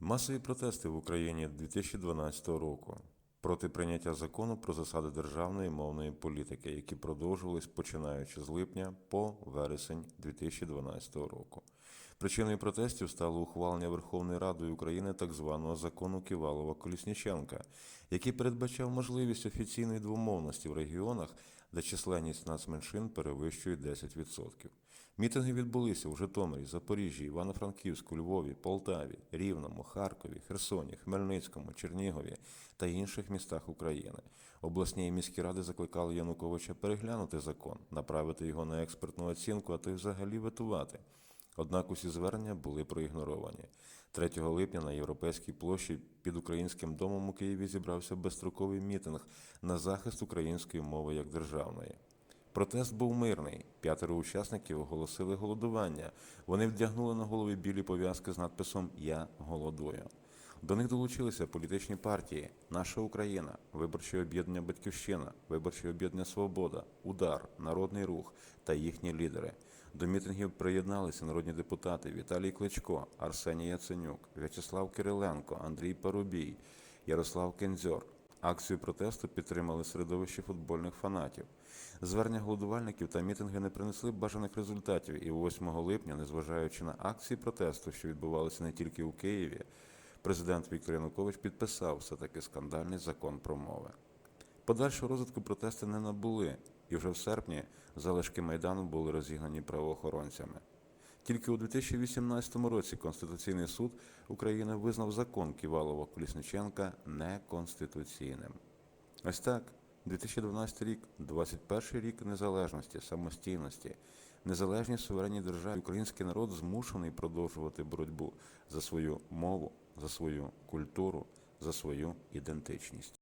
Масові протести в Україні 2012 року проти прийняття закону про засади державної мовної політики, які продовжувались починаючи з липня по вересень 2012 року. Причиною протестів стало ухвалення Верховною Радою України так званого закону Ківалова Колісніченка, який передбачав можливість офіційної двомовності в регіонах, де численність нацменшин перевищує 10%. Мітинги відбулися у Житомирі, Запоріжжі, Івано-Франківську, Львові, Полтаві, Рівному, Харкові, Херсоні, Хмельницькому, Чернігові та інших містах України. Обласні і міські ради закликали Януковича переглянути закон, направити його на експертну оцінку, а то й взагалі ветувати. Однак усі звернення були проігноровані. 3 липня на Європейській площі під Українським домом у Києві зібрався безстроковий мітинг на захист української мови як державної. Протест був мирний. П'ятеро учасників оголосили голодування. Вони вдягнули на голови білі пов'язки з надписом Я голодую. До них долучилися політичні партії Наша Україна, Виборче об'єднання Батьківщина, Виборче об'єднання Свобода, Удар, Народний Рух та їхні лідери. До мітингів приєдналися народні депутати Віталій Кличко, Арсеній Яценюк, В'ячеслав Кириленко, Андрій Парубій, Ярослав Кензьор. Акцію протесту підтримали середовище футбольних фанатів. Звернення голодувальників та мітинги не принесли бажаних результатів, і 8 липня, незважаючи на акції протесту, що відбувалися не тільки у Києві, президент Віктор Янукович підписав все-таки скандальний закон про мови. Подальшого розвитку протести не набули, і вже в серпні залишки Майдану були розігнані правоохоронцями. Тільки у 2018 році Конституційний суд України визнав закон Ківалова Колісниченка неконституційним. Ось так, 2012 рік, 21 рік незалежності, самостійності, незалежній суверенній державі, український народ змушений продовжувати боротьбу за свою мову, за свою культуру, за свою ідентичність.